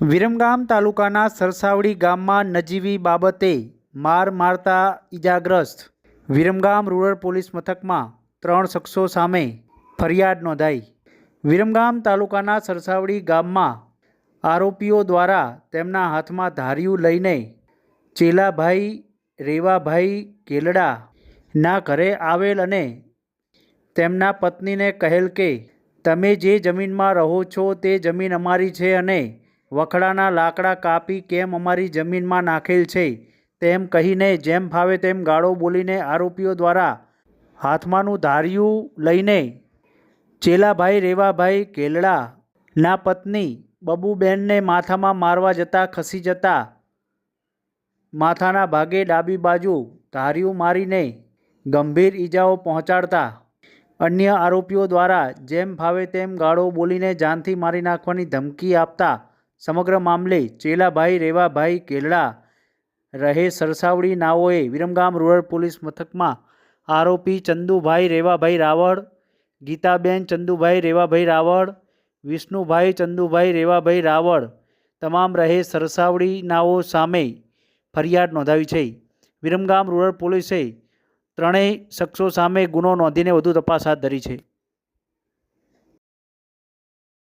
વિરમગામ તાલુકાના સરસાવડી ગામમાં નજીવી બાબતે માર મારતા ઈજાગ્રસ્ત. વિરમગામ રૂરલ પોલીસ મથકમાં ત્રણ શખ્સો સામે ફરિયાદ નોંધાઈ. વિરમગામ તાલુકાના સરસાવડી ગામમાં આરોપીઓ દ્વારા તેમના હાથમાં ધારિયું લઈને ચેલાભાઈ, રેવાભાઈ કેલડા ના ઘરે આવેલ અને તેમના પત્નીને કહેલ કે, તમે જે જમીનમાં રહો છો તે જમીન અમારી છે અને વખડાના લાકડા કાપી કેમ અમારી જમીનમાં નાખેલ છે? તેમ કહીને જેમ ફાવે તેમ ગાળો બોલીને આરોપીઓ દ્વારા હાથમાંનું ધારિયું લઈને ચેલાભાઈ, રેવાભાઈ, કેલડા ના પત્ની બબુબેનને માથામાં મારવા જતાં, ખસી જતા માથાના ભાગે ડાબી બાજુ ધારિયું મારીને ગંભીર ઈજાઓ પહોંચાડતા અન્ય આરોપીઓ દ્વારા જેમ ફાવે તેમ ગાળો બોલીને જાનથી મારી નાખવાની ધમકી આપતા સમગ્ર મામલે ચેલાભાઈ, રેવાભાઈ કેલડા રહે સરસાવડી નાઓએ વિરમગામ રૂરલ પોલીસ મથકમાં આરોપી ચંદુભાઈ, રેવાભાઈ રાવળ, ગીતાબેન ચંદુભાઈ, રેવાભાઈ રાવળ, વિષ્ણુભાઈ ચંદુભાઈ, રેવાભાઈ રાવળ તમામ રહે સરસાવડી નાઓ સામે ફરિયાદ નોંધાવી છે. વિરમગામ રૂરલ પોલીસે ત્રણેય શખ્સો સામે ગુનો નોંધીને વધુ તપાસ હાથ ધરી છે.